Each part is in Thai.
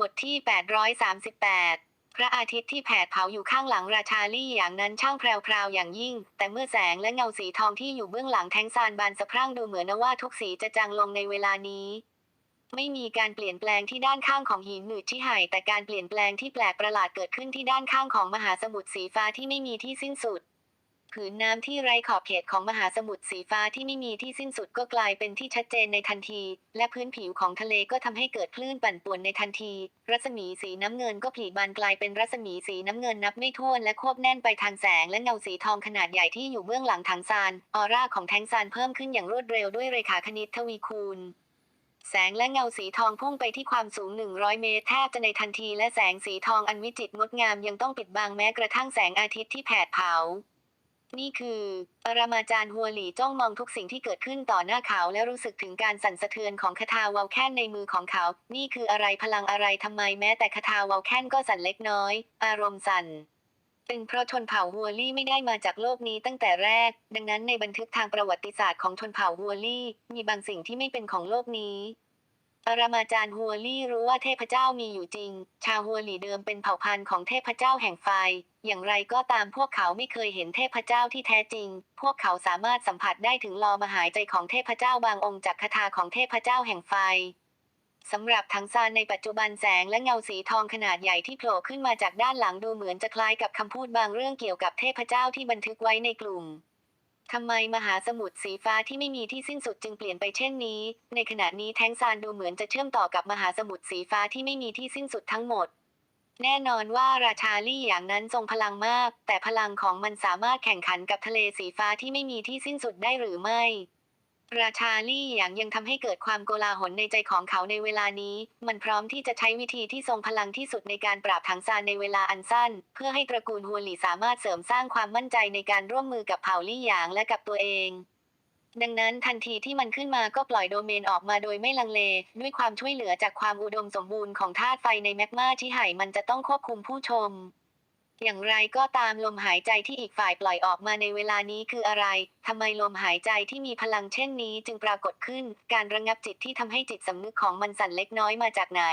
บทที่ 838 พระอาทิตย์ที่แผดเผาอยู่ข้างหลังราชาลี่อย่างนั้นช่างแพรวๆอย่างยิ่ง แต่เมื่อแสงและเงาสีทองที่อยู่เบื้องหลังแทงซานบานสะพรั่งดูเหมือนว่าทุกสีจะจางลงในเวลานี้ ไม่มีการเปลี่ยนแปลงที่ด้านข้างของหินหนืดที่หายแต่การเปลี่ยนแปลงที่แปลกประหลาดเกิดขึ้นที่ด้านข้างของมหาสมุทรสีฟ้าที่ไม่มีที่สิ้นสุด ผืนน้ำที่ไร้ขอบเขตของมหาสมุทรสีฟ้าที่ไม่มีที่สิ้นสุดก็กลายเป็นที่ชัดเจนในทันที และพื้นผิวของทะเลก็ทำให้เกิดคลื่นปั่นป่วนในทันที รัศมีสีน้ำเงินก็ผลิบานกลายเป็นรัศมีสีน้ำเงินนับไม่ถ้วนและควบแน่นไปทางแสงและเงาสีทองขนาดใหญ่ที่อยู่เบื้องหลังถังซาน ออร่าของแทงซานเพิ่มขึ้นอย่างรวดเร็วด้วยเรขาคณิตทวีคูณแสงและเงาสีทองพุ่งไปที่ความสูง 100 เมตรแทบจะในทันทีและแสงสีทองอันวิจิตรงดงามยังต้องปิดบังแม้กระทั่งแสงอาทิตย์ที่แผดเผา นี่คือปรมาจารย์ฮัวหลี่จ้องมองทุกสิ่งที่เกิดขึ้นต่อหน้าเขาและรู้สึกถึงการสั่นสะเทือนของคาถาวาลแคนในมือของเขา นี่คืออะไรพลังอะไรทำไมแม้แต่คาถาวาลแคนก็สั่นเล็กน้อย อารมณ์สั่นเป็นเพราะชนเผ่าฮัวลี่ไม่ได้มาจากโลกนี้ตั้งแต่แรก ดังนั้นในบันทึกทางประวัติศาสตร์ของชนเผ่าฮัวลี่ มีบางสิ่งที่ไม่เป็นของโลกนี้ ปรมาจารย์ฮัวลี่รู้ว่าเทพเจ้ามีอยู่จริง ชาวฮัวลี่เดิมเป็นเผ่าพันธุ์ของเทพเจ้าแห่งไฟ อย่างไรก็ตามพวกเขาไม่เคยเห็นเทพเจ้าที่แท้จริง พวกเขาสามารถสัมผัสได้ถึงลอมหายใจของเทพเจ้าบางองค์จากคาถาของเทพเจ้าแห่งไฟสำหรับทั้งซานในปัจจุบันแสงและเงาสีทองขนาดใหญ่ที่โผล่ขึ้นมาจากด้านหลังดูเหมือนจะคล้ายกับคำพูดบางเรื่องเกี่ยวกับเทพเจ้าที่บันทึกไว้ในกลุ่ม ทำไมมหาสมุทรสีฟ้าที่ไม่มีที่สิ้นสุดจึงเปลี่ยนไปเช่นนี้ ในขณะนี้แท้งซานดูเหมือนจะเชื่อมต่อกับมหาสมุทรสีฟ้าที่ไม่มีที่สิ้นสุดทั้งหมด แน่นอนว่าราชาลี่อย่างนั้นทรงพลังมาก แต่พลังของมันสามารถแข่งขันกับทะเลสีฟ้าที่ไม่มีที่สิ้นสุดได้หรือไม่ ราชาลี่อย่างยังทำให้เกิดความโกลาหลในใจของเขาในเวลานี้ มันพร้อมที่จะใช้วิธีที่ทรงพลังที่สุดในการปราบถังซานในเวลาอันสั้น เพื่อให้ตระกูลฮัวหลี่สามารถเสริมสร้างความมั่นใจในการร่วมมือกับเผ่าลี่หยางและกับตัวเองดังนั้นทันทีที่มันขึ้นมาก็ปล่อยโดเมนออกมาโดยไม่ลังเล ด้วยความช่วยเหลือจากความอุดมสมบูรณ์ของธาตุไฟในแมกมาที่ไหมันจะต้องควบคุมผู้ชม อย่างไรก็ตามลมหายใจที่อีกฝ่ายปล่อยออกมาในเวลานี้คืออะไร ทำไมลมหายใจที่มีพลังเช่นนี้จึงปรากฏขึ้น การระงับจิตที่ทำให้จิตสำนึกของมันสั่นเล็กน้อยมาจากไหน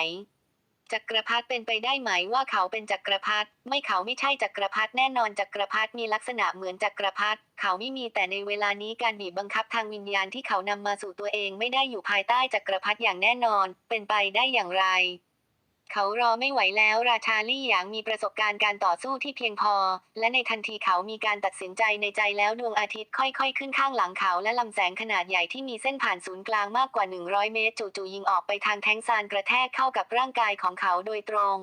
จักรพรรดิเป็นไปได้ไหมว่าเขาเป็นจักรพรรดิ ไม่เขาไม่ใช่จักรพรรดิแน่นอนจักรพรรดิมีลักษณะเหมือนจักรพรรดิ เขาไม่มีแต่ในเวลานี้การบีบบังคับทางวิญญาณที่เขานำมาสู่ตัวเองไม่ได้อยู่ภายใต้จักรพรรดิอย่างแน่นอน เป็นไปได้อย่างไร เขารอไม่ไหวแล้วราชาลี่หยางมีประสบการณ์การต่อสู้ที่เพียงพอ และในทันทีเขามีการตัดสินใจในใจแล้วดวงอาทิตย์ค่อยๆ ขึ้นข้างหลังเขาและลำแสงขนาดใหญ่ที่มีเส้นผ่านศูนย์กลางมากกว่า 100 เมตรจู่ๆยิงออกไปทางแทงซานกระแทกเข้ากับร่างกายของเขาโดยตรง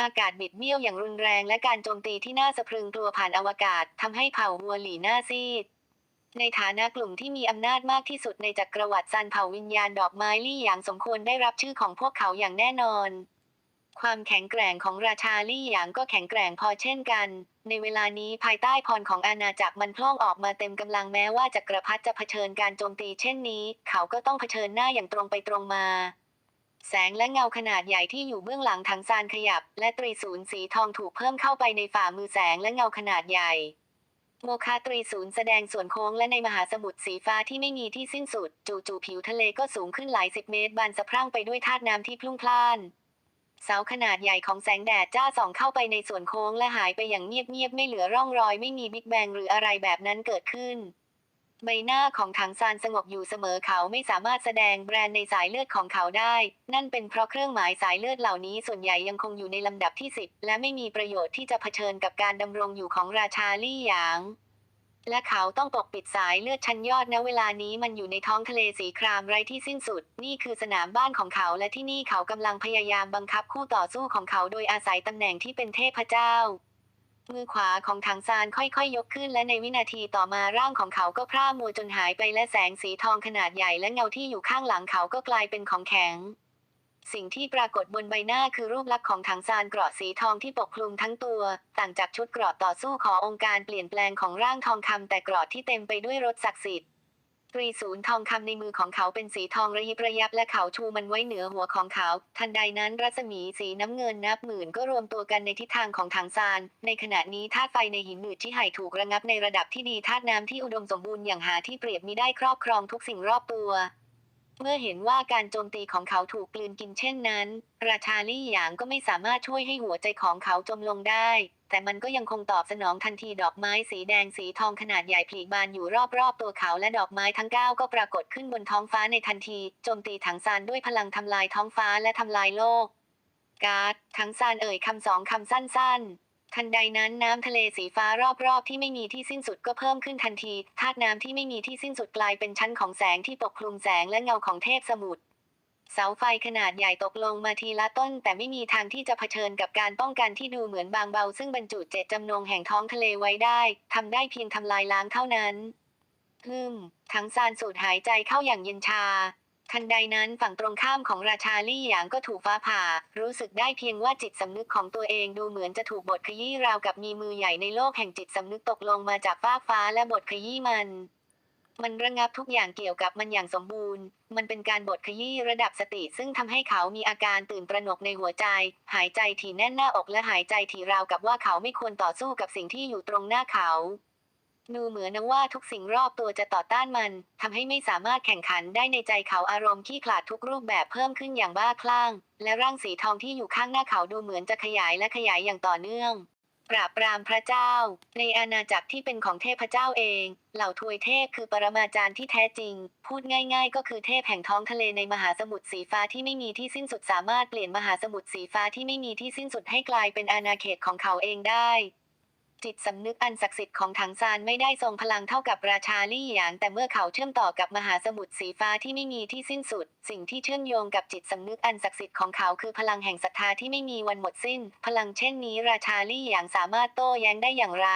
อากาศบิดเบี้ยวอย่างรุนแรงและการโจมตีที่น่าสะพรึงกลัวผ่านอวกาศทำให้เผ่าวัวหลีหน้าซีด ในฐานะกลุ่มที่มีอำนาจมากที่สุดในจักรวรรดิซันเผ่าวิญญาณดอกไม้ลี่อย่างสมควรได้รับชื่อของพวกเขาอย่างแน่นอน ความแข็งแกร่งของราชาลี่หยางก็แข็งแกร่งพอเช่นกัน ในเวลานี้ภายใต้พรของอาณาจักรมันพล่องออกมาเต็มกำลังแม้ว่าจักรพรรดิจะเผชิญการโจมตีเช่นนี้ เขาก็ต้องเผชิญหน้าอย่างตรงไปตรงมาแสงและเงาขนาดใหญ่ที่อยู่เบื้องหลังถังซานขยับ และตรีศูนย์สีทองถูกเพิ่มเข้าไปในฝ่ามือแสงและเงาขนาดใหญ่ โมคาตรีศูนย์แสดงส่วนโค้งและในมหาสมุทรสีฟ้าที่ไม่มีที่สิ้นสุด จู่ๆผิวทะเลก็สูงขึ้นหลายสิบเมตร บานสะพรั่งไปด้วยธาตุน้ำที่พลุ่งพล่าน เสาขนาดใหญ่ของแสงแดดจ้าส่องเข้าไปในส่วนโค้งและหายไปอย่างเงียบๆไม่เหลือร่องรอยไม่มีบิ๊กแบงหรืออะไรแบบนั้นเกิดขึ้น ใบหน้าของถังซานสงบอยู่เสมอเขาไม่สามารถแสดงแบรนด์ในสายเลือดของเขาได้ นั่นเป็นเพราะเครื่องหมายสายเลือดเหล่านี้ส่วนใหญ่ยังคงอยู่ในลำดับที่ 10 และไม่มีประโยชน์ที่จะเผชิญกับการดำรงอยู่ของราชาลี่หยาง และเขาต้องปกปิดสายเลือดชั้นยอดณเวลานี้มันอยู่ในท้องทะเลสีครามไร้ที่สิ้นสุด นี่คือสนามบ้านของเขาและที่นี่เขากำลังพยายามบังคับคู่ต่อสู้ของเขาโดยอาศัยตำแหน่งที่เป็นเทพเจ้า มือขวาของถังซานค่อยๆยกขึ้นและในวินาทีต่อมาร่างของเขาก็พร่ามัวจนหายไปและแสงสีทองขนาดใหญ่และเงาที่อยู่ข้างหลังเขาก็กลายเป็นของแข็ง สิ่งที่ปรากฏบนใบหน้าคือรูปลักษณ์ของถังซานเกราะสีทองที่ปกคลุมทั้งตัว ต่างจากชุดเกราะต่อสู้ขององค์การเปลี่ยนแปลงของร่างทองคำแต่เกราะที่เต็มไปด้วยรสศักดิ์สิทธิ์ ตรีศูนย์ทองคำในมือของเขาเป็นสีทองระยิบระยับและเขาชูมันไว้เหนือหัวของเขา ทันใดนั้นรัศมีสีน้ำเงินนับหมื่นก็รวมตัวกันในทิศทางของถังซาน ในขณะนี้ธาตุไฟในหินหนืดที่ไหถูกระงับในระดับที่ดีธาตุน้ำที่อุดมสมบูรณ์อย่างหาที่เปรียบมิได้ครอบครองทุกสิ่งรอบตัวเมื่อเห็นว่าการโจมตีของเขาถูกกลืนกินเช่นนั้น ราชาลี่หยางก็ไม่สามารถช่วยให้หัวใจของเขาจมลงได้ แต่มันก็ยังคงตอบสนองทันทีดอกไม้สีแดงสีทองขนาดใหญ่ผลิบานอยู่รอบๆ ตัวเขาและดอกไม้ทั้งเก้าก็ปรากฏขึ้นบนท้องฟ้าในทันที โจมตีถังซานด้วยพลังทำลายท้องฟ้าและทำลายโลก การ์ดถังซานเอ่ยคำสองคำสั้นๆทันใดนั้นน้ำทะเลสีฟ้ารอบๆ ที่ไม่มีที่สิ้นสุดก็เพิ่มขึ้นทันทีธาตุน้ำที่ไม่มีที่สิ้นสุดกลายเป็นชั้นของแสงที่ปกคลุมแสงและเงาของเทพสมุทร เสาไฟขนาดใหญ่ตกลงมาทีละต้น แต่ไม่มีทางที่จะเผชิญกับการป้องกันที่ดูเหมือนบางเบา ซึ่งบรรจุเจตจำนงแห่งท้องทะเลไว้ได้ทำได้เพียงทำลายล้างเท่านั้นฮึมทั้งซานสูดหายใจเข้าอย่างเย็นชา ทันใดนั้นฝั่งตรงข้ามของราชาลี่หยางก็ถูกฟ้าผ่า รู้สึกได้เพียงว่าจิตสำนึกของตัวเองดูเหมือนจะถูกบทขยี้ราวกับมีมือใหญ่ในโลกแห่งจิตสำนึกตกลงมาจากฟากฟ้าและบทขยี้มัน มันระงับทุกอย่างเกี่ยวกับมันอย่างสมบูรณ์ มันเป็นการบทขยี้ระดับสติ ซึ่งทำให้เขามีอาการตื่นตระหนกในหัวใจ หายใจถี่แน่นหน้าอกและหายใจถี่ราวกับว่าเขาไม่ควรต่อสู้กับสิ่งที่อยู่ตรงหน้าเขาดูเหมือนว่าทุกสิ่งรอบตัวจะต่อต้านมันทำให้ไม่สามารถแข่งขันได้ในใจเขาอารมณ์ขี้ขลาดทุกรูปแบบเพิ่มขึ้นอย่างบ้าคลั่ง และร่างสีทองที่อยู่ข้างหน้าเขาดูเหมือนจะขยายและขยายอย่างต่อเนื่อง ปราบปรามพระเจ้า ในอาณาจักรที่เป็นของเทพเจ้าเอง เหล่าทวยเทพคือปรมาจารย์ที่แท้จริง พูดง่ายๆ ก็คือเทพแห่งท้องทะเลในมหาสมุทรสีฟ้าที่ไม่มีที่สิ้นสุดสามารถเปลี่ยนมหาสมุทรสีฟ้าที่ไม่มีที่สิ้นสุดให้กลายเป็นอาณาเขตของเขาเองได้ จิตสำนึกอันศักดิ์สิทธิ์ของถังซานไม่ได้ทรงพลังเท่ากับราชาลี่หยาง แต่เมื่อเขาเชื่อมต่อกับมหาสมุทรสีฟ้าที่ไม่มีที่สิ้นสุด สิ่งที่เชื่อมโยงกับจิตสำนึกอันศักดิ์สิทธิ์ของเขาคือพลังแห่งศรัทธาที่ไม่มีวันหมดสิ้น พลังเช่นนี้ราชาลี่หยางสามารถโต้แย้งได้อย่างไร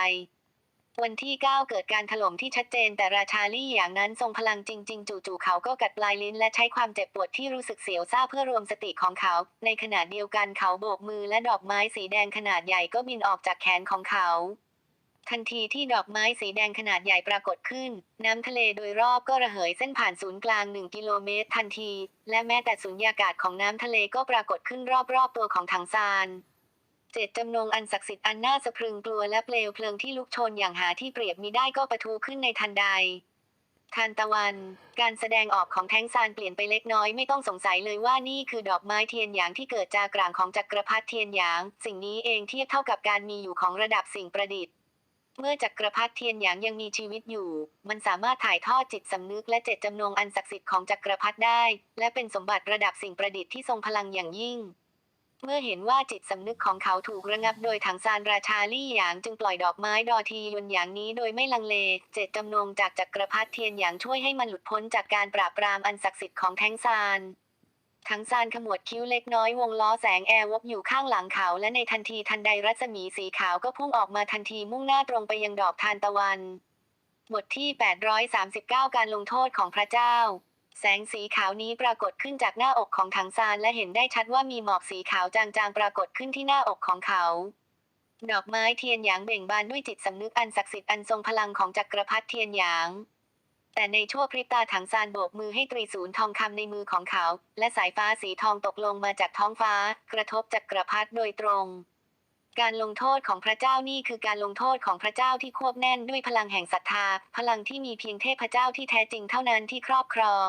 วันที่ 9 เกิดการถล่มที่ชัดเจนแต่ราชาลี่อย่างนั้นทรงพลังจริง ๆ จู่ๆเขาก็กัดปลายลิ้นและใช้ความเจ็บปวดที่รู้สึกเสียวซ่าเพื่อรวมสติของเขา ในขณะเดียวกันเขาโบกมือและดอกไม้สีแดงขนาดใหญ่ก็บินออกจากแขนของเขา ทันทีที่ดอกไม้สีแดงขนาดใหญ่ปรากฏขึ้น น้ำทะเลโดยรอบก็ระเหยเส้นผ่านศูนย์กลาง 1 กิโลเมตร ทันที และแม้แต่สุญญากาศของน้ำทะเลก็ปรากฏขึ้นรอบๆตัวของถังซาน เจตจำนงอันศักดิ์สิทธิ์อันน่าสะพรึงกลัวและเปลวเพลิงที่ลุกโชนอย่างหาที่เปรียบมิได้ก็ปะทุขึ้นในทันใดทานตะวัน การแสดงออกของแท้งซานเปลี่ยนไปเล็กน้อยไม่ต้องสงสัยเลยว่านี่คือดอกไม้เทียนหยางที่เกิดจากกลางของจักรพรรดิเทียนหยาง สิ่งนี้เองเทียบเท่ากับการมีอยู่ของระดับสิ่งประดิษฐ์ เมื่อจักรพรรดิเทียนหยางยังมีชีวิตอยู่ มันสามารถถ่ายทอดจิตสำนึกและเจตจำนงอันศักดิ์สิทธิ์ของจักรพรรดิได้ และเป็นสมบัติระดับสิ่งประดิษฐ์ที่ทรงพลังอย่างยิ่ง เมื่อเห็นว่าจิตสำนึกของเขาถูกระงับโดยถังซานราชาลี่หยางจึงปล่อยดอกไม้ดอทียนอย่างนี้โดยไม่ลังเล เจตจำนงจากจักรพรรดิเทียนหยางช่วยให้มันหลุดพ้นจากการปราบปรามอันศักดิ์สิทธิ์ของแท้งซานทั้งซานขมวดคิ้วเล็กน้อยวงล้อแสงแอร์วบอยู่ข้างหลังเขาและในทันทีทันใดรัศมีสีขาวก็พุ่งออกมาทันทีมุ่งหน้าตรงไปยังดอกทานตะวัน บทที่ 839 การลงโทษของพระเจ้า แสงสีขาวนี้ปรากฏขึ้นจากหน้าอกของถังซานและเห็นได้ชัดว่ามีหมอกสีขาวจางๆปรากฏขึ้นที่หน้าอกของเขา ดอกไม้เทียนหยางเบ่งบานด้วยจิตสำนึกอันศักดิ์สิทธิ์อันทรงพลังของจักรพรรดิเทียนหยาง แต่ในชั่วพริบตาถังซานโบกมือให้ตรีศูนย์ทองคำในมือของเขา และสายฟ้าสีทองตกลงมาจากท้องฟ้า กระทบจักรพรรดิโดยตรง การลงโทษของพระเจ้านี่คือการลงโทษของพระเจ้าที่ควบแน่นด้วยพลังแห่งศรัทธา พลังที่มีเพียงเทพเจ้าที่แท้จริงเท่านั้นที่ครอบครอง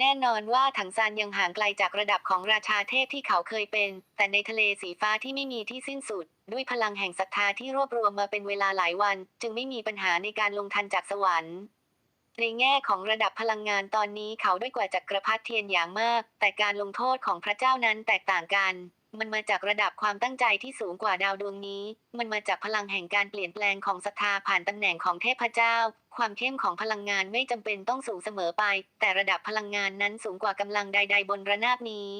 แน่นอนว่าถังซานยังห่างไกลจากระดับของราชาเทพที่เขาเคยเป็น แต่ในทะเลสีฟ้าที่ไม่มีที่สิ้นสุด ด้วยพลังแห่งศรัทธาที่รวบรวมมาเป็นเวลาหลายวัน จึงไม่มีปัญหาในการลงทันจากสวรรค์ในแง่ของระดับพลังงานตอนนี้เขาด้วยกว่าจักรพรรดิเทียนอย่างมาก แต่การลงโทษของพระเจ้านั้นแตกต่างกัน มันมาจากระดับความตั้งใจที่สูงกว่าดาวดวงนี้ มันมาจากพลังแห่งการเปลี่ยนแปลงของศรัทธาผ่านตำแหน่งของเทพเจ้า ความเข้มของพลังงานไม่จำเป็นต้องสูงเสมอไป แต่ระดับพลังงานนั้นสูงกว่ากำลังใด ๆ บนระนาบนี้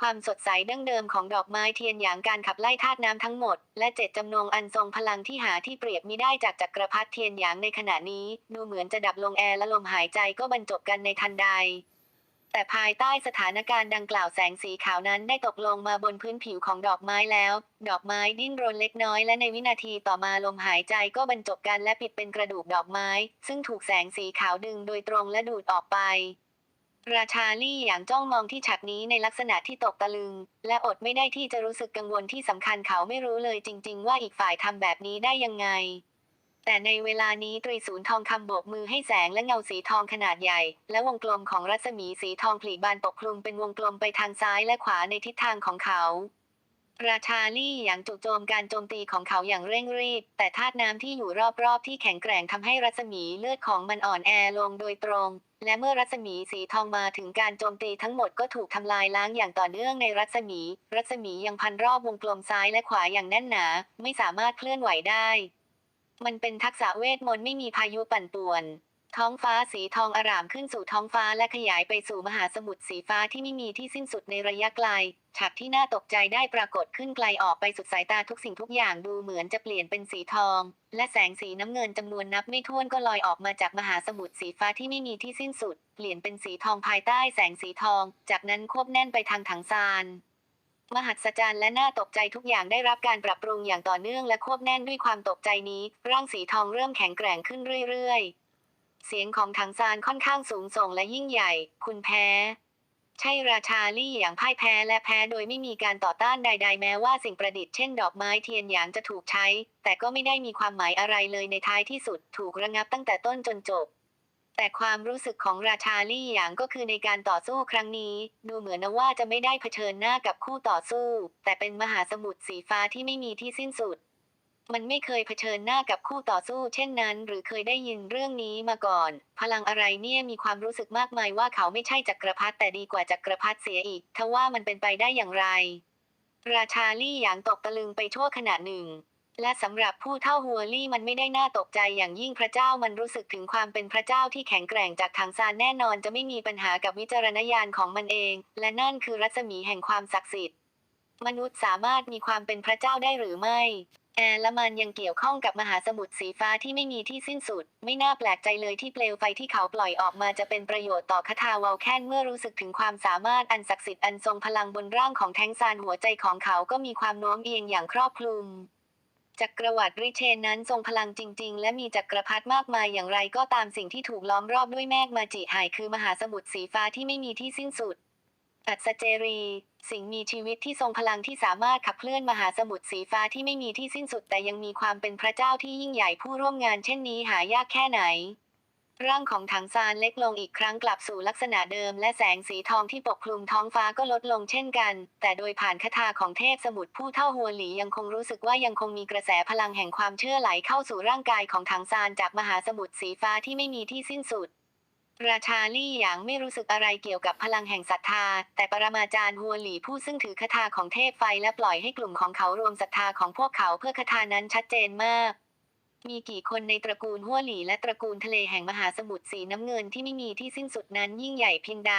ความสดใสดั้งเดิมของดอกไม้เทียนอย่างการขับไล่ธาตุน้ำทั้งหมด และเจตจำนงอันทรงพลังที่หาที่เปรียบมิได้จากจักรพรรดิเทียนหยางในขณะนี้ ดูเหมือนจะดับลงแอร์และลมหายใจก็บรรจบกันในทันใด แต่ภายใต้สถานการณ์ดังกล่าวแสงสีขาวนั้นได้ตกลงมาบนพื้นผิวของดอกไม้แล้ว ดอกไม้ดิ้นรนเล็กน้อยและในวินาทีต่อมาลมหายใจก็บรรจบกันและปิดเป็นกระดูกดอกไม้ ซึ่งถูกแสงสีขาวดึงโดยตรงและดูดออกไป ราชาลี่อย่างจ้องมองที่ฉากนี้ในลักษณะที่ตกตะลึง และอดไม่ได้ที่จะรู้สึกกังวลที่สำคัญเขาไม่รู้เลยจริง ๆ ว่าอีกฝ่ายทำแบบนี้ได้ยังไง แต่ในเวลานี้ตรีศูนย์ทองคำโบกมือให้แสงและเงาสีทองขนาดใหญ่ และวงกลมของรัศมีสีทองผลิบานปกคลุมเป็นวงกลมไปทางซ้ายและขวาในทิศทางของเขา ราชาลี่อย่างจู่โจมการโจมตีของเขาอย่างเร่งรีบ แต่ธาตุน้ำที่อยู่รอบๆ ที่แข็งแกร่งทำให้รัศมีเลือดของมันอ่อนแอลงโดยตรง และเมื่อรัศมีสีทองมาถึงการโจมตีทั้งหมดก็ถูกทำลายล้างอย่างต่อเนื่องในรัศมี รัศมียังพันรอบวงกลมซ้ายและขวาอย่างแน่นหนา ไม่สามารถเคลื่อนไหวได้ มันเป็นทักษะเวทมนต์ไม่มีพายุปั่นป่วน ท้องฟ้าสีทองอร่ามขึ้นสู่ท้องฟ้าและขยายไปสู่มหาสมุทรสีฟ้าที่ไม่มีที่สิ้นสุดในระยะไกล ฉากที่น่าตกใจได้ปรากฏขึ้นไกลออกไปสุดสายตาทุกสิ่งทุกอย่างดูเหมือนจะเปลี่ยนเป็นสีทอง และแสงสีน้ำเงินจำนวนนับไม่ถ้วนก็ลอยออกมาจากมหาสมุทรสีฟ้าที่ไม่มีที่สิ้นสุด เปลี่ยนเป็นสีทองภายใต้แสงสีทอง จากนั้นควบแน่นไปทางถังซาน มหัศจรรย์และน่าตกใจทุกอย่างได้รับการปรับปรุงอย่างต่อเนื่องและควบแน่นด้วยความตกใจนี้ ร่างสีทองเริ่มแข็งแกร่งขึ้นเรื่อยๆ เสียงของถังซานค่อนข้างสูงส่งและยิ่งใหญ่ คุณแพ้ ใช่ราชาลี่อย่างพ่ายแพ้และแพ้โดยไม่มีการต่อต้านใด ๆ แม้ว่าสิ่งประดิษฐ์เช่นดอกไม้เทียนหยางจะถูกใช้ แต่ก็ไม่ได้มีความหมายอะไรเลยในท้ายที่สุด ถูกระงับตั้งแต่ต้นจนจบ แต่ความรู้สึกของราชาลี่หยางก็คือในการต่อสู้ครั้งนี้ ดูเหมือนนะว่าจะไม่ได้เผชิญหน้ากับคู่ต่อสู้ แต่เป็นมหาสมุทรสีฟ้าที่ไม่มีที่สิ้นสุด มันไม่เคยเผชิญหน้ากับคู่ต่อสู้ เช่นนั้น หรือเคยได้ยินเรื่องนี้มาก่อน พลังอะไรเนี่ยมีความรู้สึกมากมายว่าเขาไม่ใช่จักรพรรดิแต่ดีกว่าจักรพรรดิเสียอีกทว่ามันเป็นไปได้อย่างไร ราชาลี่หยางตกตะลึงไปชั่วขณะหนึ่ง และสำหรับผู้เท่าหัวลี่มันไม่ได้น่าตกใจอย่างยิ่งพระเจ้ามันรู้สึกถึงความเป็นพระเจ้าที่แข็งแกร่งจากทางซานแน่นอนจะไม่มีปัญหากับวิจารณญาณของมันเอง และนั่นคือรัศมีแห่งความศักดิ์สิทธิ์ มนุษย์สามารถมีความเป็นพระเจ้าได้หรือไม่แอร์และมันยังเกี่ยวข้องกับมหาสมุทรสีฟ้าที่ไม่มีที่สิ้นสุด ไม่น่าแปลกใจเลยที่เปลวไฟที่เขาปล่อยออกมาจะเป็นประโยชน์ต่อคาถาวาลแคนเมื่อรู้สึกถึงความสามารถอันศักดิ์สิทธิ์อันทรงพลังบนร่างของแทงซานหัวใจของเขาก็มีความโน้มเอียงอย่างครอบคลุม จักรวรรดิริเชนนั้นทรงพลังจริง ๆ และมีจักรพรรดิมากมายอย่างไรก็ตามสิ่งที่ถูกล้อมรอบด้วยแมกมาจิหายคือมหาสมุทรสีฟ้าที่ไม่มีที่สิ้นสุด อัศเจรี สิ่งมีชีวิตที่ทรงพลังที่สามารถขับเคลื่อนมหาสมุทรสีฟ้าที่ไม่มีที่สิ้นสุดแต่ยังมีความเป็นพระเจ้าที่ยิ่งใหญ่ผู้ร่วมงานเช่นนี้หายากแค่ไหน ร่างของถังซานเล็กลงอีกครั้งกลับสู่ลักษณะเดิม และแสงสีทองที่ปกคลุมท้องฟ้าก็ลดลงเช่นกัน แต่โดยผ่านคาถาของเทพสมุทรผู้เท่าหัวหลียังคงรู้สึกว่ายังคงมีกระแสพลังแห่งความเชื่อไหลเข้าสู่ร่างกายของถังซานจากมหาสมุทรสีฟ้าที่ไม่มีที่สิ้นสุด ราชาลี่หยางไม่รู้สึกอะไรเกี่ยวกับพลังแห่งศรัทธา แต่ปรมาจารย์ฮัวหลีผู้ซึ่งถือคาถาของเทพไฟและปล่อยให้กลุ่มของเขารวมศรัทธาของพวกเขาเพื่อคาถานั้นชัดเจนมาก มีกี่คนในตระกูลฮัวหลีและตระกูลทะเลแห่งมหาสมุทรสีน้ำเงินที่ไม่มีที่สิ้นสุดนั้นยิ่งใหญ่เพียงใด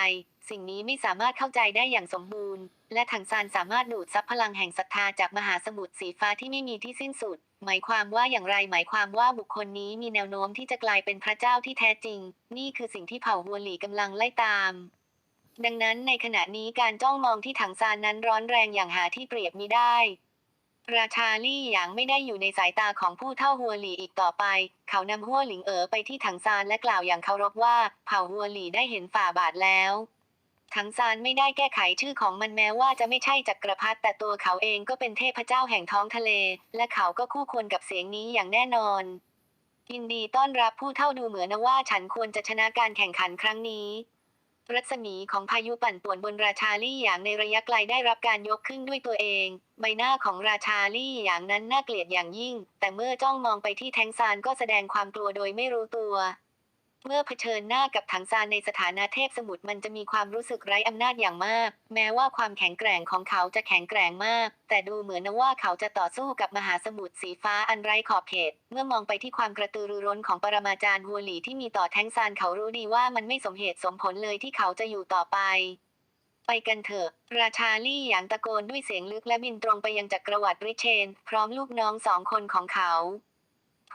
สิ่งนี้ไม่สามารถเข้าใจได้อย่างสมบูรณ์ และถังซานสามารถดูดซับพลังแห่งศรัทธาจากมหาสมุทรสีฟ้าที่ไม่มีที่สิ้นสุด หมายความว่าอย่างไรหมายความว่าบุคคลนี้มีแนวโน้มที่จะกลายเป็นพระเจ้าที่แท้จริง นี่คือสิ่งที่เผ่าฮัวหลีกำลังไล่ตามดังนั้นในขณะนี้การจ้องมองที่ถังซานนั้นร้อนแรงอย่างหาที่เปรียบมิได้ ราชาลี่หยางไม่ได้อยู่ในสายตาของผู้เท่าฮัวหลีอีกต่อไป เขานำฮัวหลิงเอ๋อไปที่ถังซานและกล่าวอย่างเคารพว่า เผ่าฮัวหลีได้เห็นฝ่าบาทแล้วถังซานไม่ได้แก้ไขชื่อของมันแม้ว่าจะไม่ใช่จักรพรรดิแต่ตัวเขาเองก็เป็นเทพเจ้าแห่งท้องทะเล และเขาก็คู่ควรกับเสียงนี้อย่างแน่นอนยินดีต้อนรับผู้เท่าดูเหมือนว่าฉันควรจะชนะการแข่งขันครั้งนี้ รัศมีของพายุปั่นป่วนบนราชาลี่อย่างในระยะไกลได้รับการยกขึ้นด้วยตัวเอง ใบหน้าของราชาลี่อย่างนั้นน่าเกลียดอย่างยิ่ง แต่เมื่อจ้องมองไปที่แทงซานก็แสดงความกลัวโดยไม่รู้ตัว เมื่อเผชิญหน้ากับถังซานในสถานะเทพสมุทรมันจะมีความรู้สึกไร้อำนาจอย่างมาก แม้ว่าความแข็งแกร่งของเขาจะแข็งแกร่งมาก แต่ดูเหมือนนะว่าเขาจะต่อสู้กับมหาสมุทรสีฟ้าอันไร้ขอบเขต เมื่อมองไปที่ความกระตือรือร้นของปรมาจารย์ฮัวหลีที่มีต่อแทงซานเขารู้ดีว่ามันไม่สมเหตุสมผลเลยที่เขาจะอยู่ต่อไปไปกันเถอะ ราชาลี่หยางตะโกนด้วยเสียงลึกและบินตรงไปยังจักรวรรดิริเชน พร้อมลูกน้องสองคนของเขา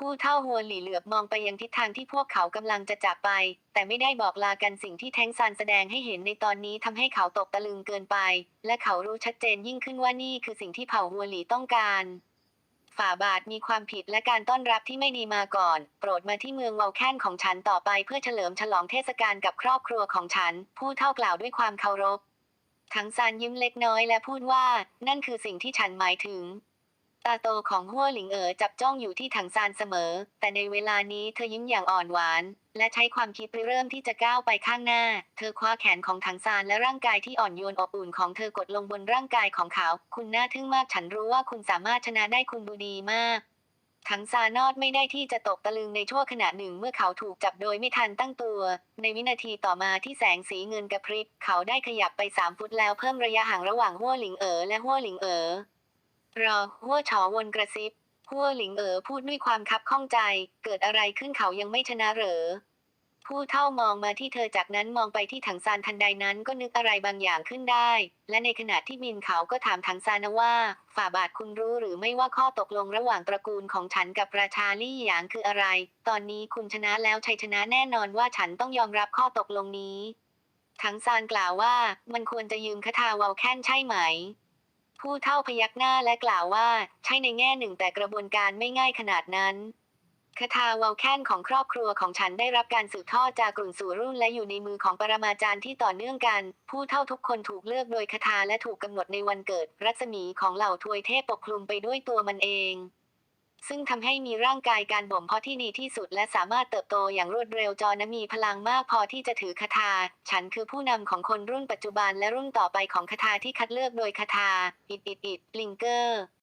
ผู้เท่าหัวหลีเหลือบมองไปยังทิศทางที่พวกเขากำลังจะจากไป แต่ไม่ได้บอกลากันสิ่งที่แทงซานแสดงให้เห็นในตอนนี้ทำให้เขาตกตะลึงเกินไป และเขารู้ชัดเจนยิ่งขึ้นว่านี่คือสิ่งที่เผ่าหัวหลีต้องการฝ่าบาทมีความผิดและการต้อนรับที่ไม่ดีมาก่อน โปรดมาที่เมืองเวลแคนของฉันต่อไปเพื่อเฉลิมฉลองเทศกาลกับครอบครัวของฉัน ผู้เท่ากล่าวด้วยความเคารพ ทั้งซานยิ้มเล็กน้อยและพูดว่า นั่นคือสิ่งที่ฉันหมายถึง ตาโตของหัวหลิงเอ๋อจับจ้องอยู่ที่ถังซานเสมอ แต่ในเวลานี้เธอยิ้มอย่างอ่อนหวาน และใช้ความคิดเริ่มที่จะก้าวไปข้างหน้า เธอคว้าแขนของถังซานและร่างกายที่อ่อนโยนอบอุ่นของเธอกดลงบนร่างกายของเขา คุณน่าทึ่งมากฉันรู้ว่าคุณสามารถชนะได้คุณดูดีมากถังซานอดไม่ได้ที่จะตกตะลึงในชั่วขณะหนึ่งเมื่อเขาถูกจับโดยไม่ทันตั้งตัว ในวินาทีต่อมาที่แสงสีเงินกระพริบเขาได้ขยับไปสามฟุตแล้วเพิ่มระยะห่างระหว่างหัวหลิงเอ๋อและหัวหลิงเอ๋อ รอหัวฉอวนกระซิบหัวหลิงเอ๋อพูดด้วยความคับข้องใจ เกิดอะไรขึ้นเขายังไม่ชนะเหรอผู้เท่ามองมาที่เธอจากนั้นมองไปที่ถังซานทันใดนั้นก็นึกอะไรบางอย่างขึ้นได้ และในขณะที่บินเขาก็ถามถังซานว่า ฝ่าบาทคุณรู้หรือไม่ว่าข้อตกลงระหว่างตระกูลของฉันกับราชาลี่หยางคืออะไร ตอนนี้คุณชนะแล้วชัยชนะแน่นอนว่าฉันต้องยอมรับข้อตกลงนี้ถังซานกล่าวว่า มันควรจะยืมคาถาวาแค่นใช่ไหม ผู้เท่าพยักหน้าและกล่าวว่า ใช่ในแง่หนึ่งแต่กระบวนการไม่ง่ายขนาดนั้นคาถาวาลแค้นของครอบครัวของฉันได้รับการสืบทอดจากกลุ่นสู่รุ่นและอยู่ในมือของปรมาจารย์ที่ต่อเนื่องกัน ผู้เท่าทุกคนถูกเลือกโดยคาถาและถูกกำหนดในวันเกิด รัศมีของเหล่าทวยเทพปกคลุมไปด้วยตัวมันเอง ซึ่งทำให้มีร่างกายการบ่มเพาะที่ดีที่สุดและสามารถเติบโตอย่างรวดเร็วจอนะมีพลังมากพอที่จะถือคาถา ฉันคือผู้นำของคนรุ่นปัจจุบันและรุ่นต่อไปของคาถาที่คัดเลือกโดยคาถาอิดอิดอิดลิงเกอร์